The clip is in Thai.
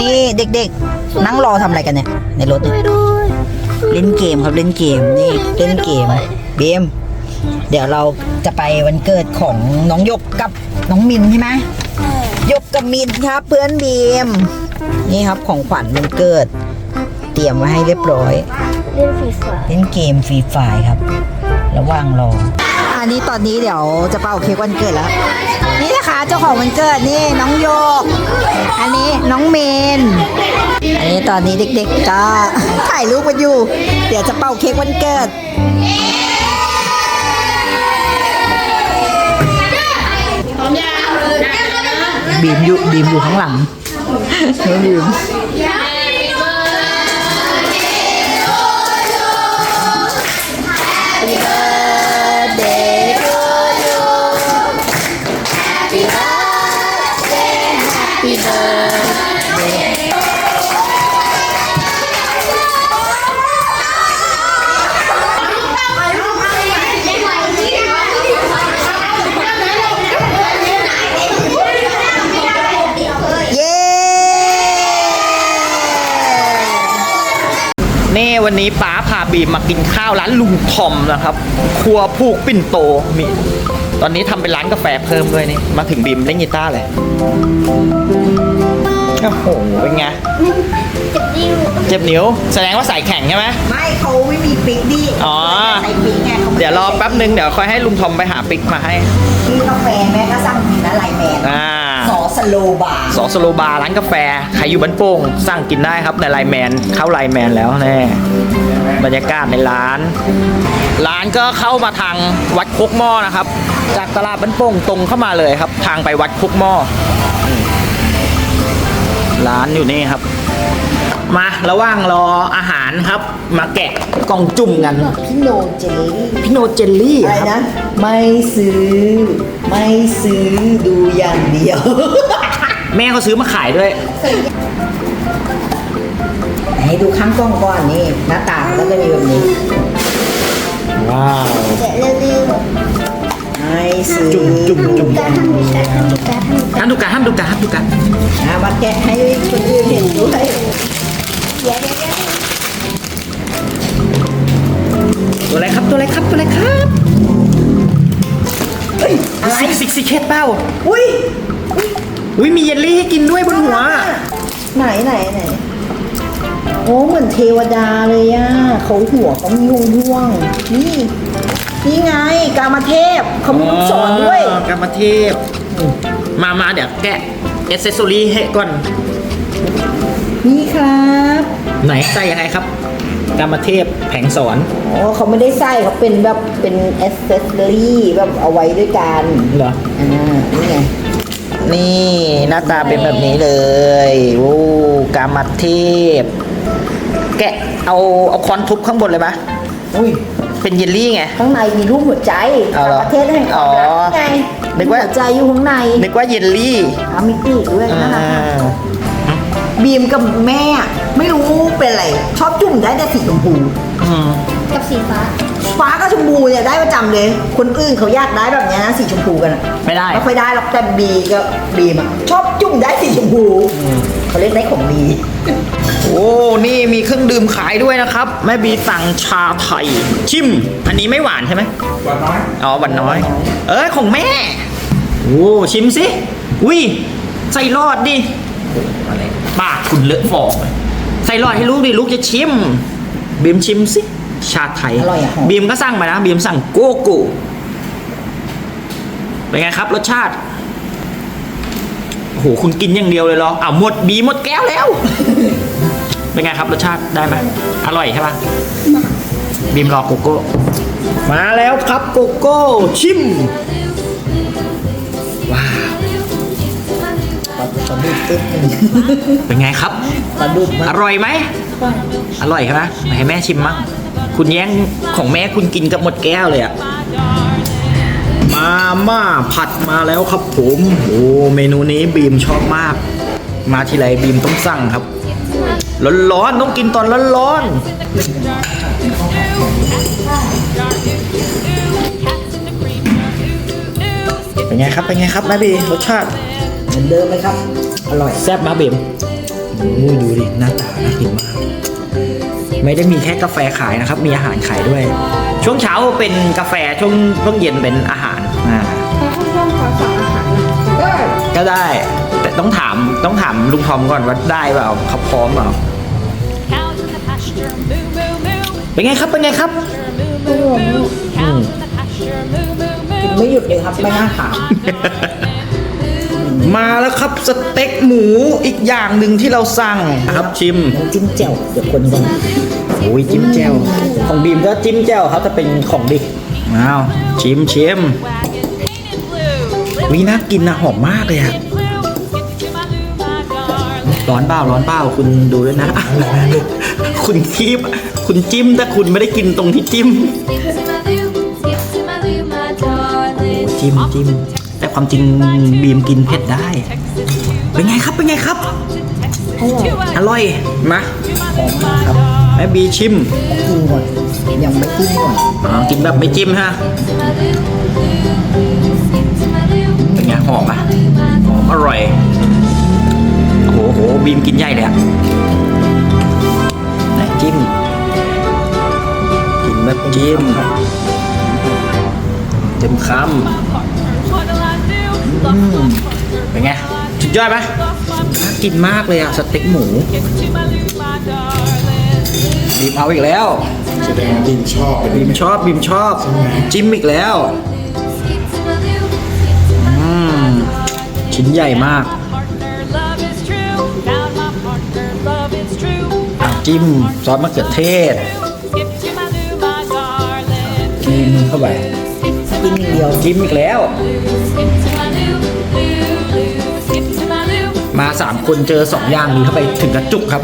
นี่เด็กๆ นั่งรอทำอะไรกันเนี่ย ในรถเนี่ยเล่นเกมครับเล่นเกมนี่เล่นเกมเบมเดี๋ยวเราจะไปวันเกิดของน้องหยกกับน้องมินใช่ไหมหยกกับมินครับ เพื่อนเบมนี่ครับของขวัญวันเกิด เตรียมไว้ให้เรียบร้อย เล่นฟีฟ่าเล่นเกมฟรีไฟครับ ระหว่างรออั นนี้ตอนนี้เดี๋ยวจะเป่าเค้กวันเกิดแล้ว นี่นะคะเจ้าของวันเกิดนี่น้องโยก อันนี้น้องเมน อันนี้ตอนนี้เด็กๆก็ถ่ายรูปกันอยู่ เดี๋ยวจะเป่าเค้กวันเกิดบีมอยู่บีมอยู่ข้างหลังน้องบีม วันนี้ป๋าพาบีมมากินข้าวร้านลุงทอมนะครับ ครัวผูกปิ่นโตมี ตอนนี้ทำเป็นร้านกาแฟเพิ่มด้วยนี่ มาถึงบีมเล่นกีตาร์เลยโอ้โหเป็นไงเจ็บนิ้ว แสดงว่าใส่แข็งใช่ไหม ไม่เขาไม่มีปิ๊กดิอ๋อ ใส่ปิ๊กไงขาไม่เดี๋ยวรอแป๊บนึงเดี๋ยวค่อยให้ลุงทอมไปหาปิกมาให้กินกาแฟแม่ก็สั่งกินอะไรแมนอ่า ซอสโลบาร์สอสโลบาร์ร้านกาแฟใครอยู่บ้านโป่งสั่งกินได้ครับในไลน์แมนเข้าไลน์แมนแล้วแน่บรรยากาศในร้าน ร้านก็เข้ามาทางวัดโคกหม้อนะครับ จากตลาดบ้านโป่งตรงเข้ามาเลยครับ ทางไปวัดโคกหม้อร้านอยู่นี่ครับ มาระหว่างรออาหารครับ มาแกะกล่องจุ่มกัน พี่โนเจลลี่พี่โนเจลลี่อะไรครับนะ ไม่ซื้อ ไม่ซื้อดูอย่างเดียว แม่เขาซื้อมาขายด้วย ให้ดูข้างกล้องก่อนนี่ หน้าตาก็จะมีแบบนี้ ว้าวแกะเร็วไม่ซื้อจุ่มจุ่มจุ่ม ๆการทำดูการทำดูการทำดูห้ามดูกันห้ามดูกันห้ามดูกันอะมาแกะให้คนอื่นเห็นด้วยเดี๋ยวเดี๋ยวเดี๋ยวตัวอะไรครับตัวอะไรครับตัวอะไรครับเฮ้ยอะไรซิกซิกซิกเคทเป้าอุ้ยอุ้ยมีเยลลี่ให้กินด้วยบนหัว ไหนไหนไหนโอ้เหมือนเทวดาเลยอะเขาหัวเขามีห่วงห่วงๆนี่นี่ไงกามาเทพเขามีลูกศรด้วยกรรมเทพ มามาเดี๋ยวแกะเอเซสซอรี่ให้ก่อน นี่ครับ ไหนใส่ยังไงครับกรรมเทพแผงสอน อ๋อเขาไม่ได้ใส่เขาเป็นแบบเป็นอ c เซสซอรี่แบบเอาไว้ด้วยกันเหรอ อ่านี่ไงนี่หน้าตาเป็นแบบนี้เลยโอ้กรรมเทพ แกะเอาเอาคอนทุบข้างบนเลยไหมอุ้ยเป็นเยลลี่ไง ข้างในมีรูปหัวใจเอาเหรอประเทศแห่งความรักอ๋อไงนึกว่า หัวใจอยู่ข้างในนึกว่าเยลลี่อามิติด้วยอ่าน่ารักมาก บีมกับแม่อะไม่รู้เป็นอะไร ชอบจุ่มได้แต่สีชมพูอืมกับสีฟ้า ฟ้ากับชมพูเนี่ยได้ประจำเลย คนอื่นเขาอยากได้แบบเนี้ยนะสีชมพูกันอะไม่ได้ ไม่ค่อยได้หรอกแต่บีก็บีมอะชอบจุ่มได้สีชมพูเขาเรียกได้ของดีโอ้ นี่มีเครื่องดื่มขายด้วยนะครับ แม่บีสั่งชาไทย ชิม อันนี้ไม่หวานใช่ไหม หวานน้อยอ๋อหวานน้อย เอ้ยของแม่ โอ้ ชิมสิ อุ้ยใส่รอดดิ อะไรปากคุณเลอะฟองเลยใส่รอดให้ลูกดิลูกจะชิมบีมชิมสิชาไทยอร่อยอะหอม บีมก็สั่งมานะบีมสั่งโกโก้เป็นไงครับรสชาติโอ้โหคุณกินอย่างเดียวเลยเหรออ้าวหมดบีหมดแก้วแล้ว เป็นไงครับรสชาติได้ไหมอร่อยใช่ปะบีมรอโกโก้มาแล้วครับโกโก้ชิม ปลาดุกตึ๊บหนึ่งเป็นไงครับ ปลาดุกอมากร่อยไหม อร่อยใช่ไหมให้แม่ชิมมั้งคุณแย่งของแม่คุณกินกับหมดแก้วเลยอะมาม่าผัดมาแล้วครับผมโอ้เมนูนี้บีมชอบมาก มาทีไรบีมต้องสั่งครับ ร้อนๆต้องกินตอนร้อนๆเป็นไงครับเป็นไงครับแม่บีรสชาติเห มือนเดิมไหมครับ อร่อยแซ่บมาบีมโอ้ดูดิหน้าตาน่ากินมาก ไม่ได้มีแค่กาแฟขายนะครับ มีอาหารขายด้วย ช่วงเช้าเป็นกาแฟช่วงช่วงเย็นเป็นอาหารอ่าถ้าเพื่อนๆขอสั่งอาหารก็ก็ได้ แต่ต้องถามต้องถามลุงทอมก่อนว่าได้เปล่าเขาพร้อมเปล่า Cows in the pasture, moo moo moo. เป็นไงครับเป็นไงครับ Moo moo moo. Cows in the pasture, moo moo moo. ไม่หยุดเลยครับไม่น่าถาม มาแล้วครับสเต็กหมูอีกอย่างหนึ่งที่เราสั่งครับชิมน้ำจิ้มแจ่วเดี๋ยวคนกันโอ้ยจิ้มแจ่วของบีมก็จิ้มแจ่วครับถ้าเป็นของดิกอ้าวชิมชิม Wagon painted blue. วิน่ากินนะหอมมากเลยอะ Lipstick blue. Skip to my loo, my darling. ร้อนเปล่าร้อนเปล่าคุณดูด้วยนะร้อนคุณคีบคุณจิ้มแต่คุณไม่ได้กินตรงที่จิ้ม Skip to my loo. Skip to my loo, my darling. จิ้มจิ้มแต่ ความจริงบีมกินเผ็ดได้ เป็นไงครับ เป็นไงครับ อร่อยมาแม่บีชิมกินก่อนยังไม่กินก่อนอ๋อกินแบบไม่จิ้มฮะเป็นไงหอมอะหอมอร่อยโอ้โหโหบีมกินใหญ่เลยอะไหนจิ้มกินแบบจิ้มเต็มคำ อืมเป็นไงสุดยอดไหมน่ากินมากเลยอะสเต็กหมูบีมเอาอีกแล้วแสดงว่าบินชอบเป็นบีมชอบบีมชอบ จิ้มอีกแล้ว อืมชิ้นใหญ่มากอะจิ้มซอสมะเขือเทศกินเข้าไป กินอย่างเดียวจิ้มอีกแล้ว มาสามคนเจอสองอย่างนี้เข้าไปถึงกระจุกครับ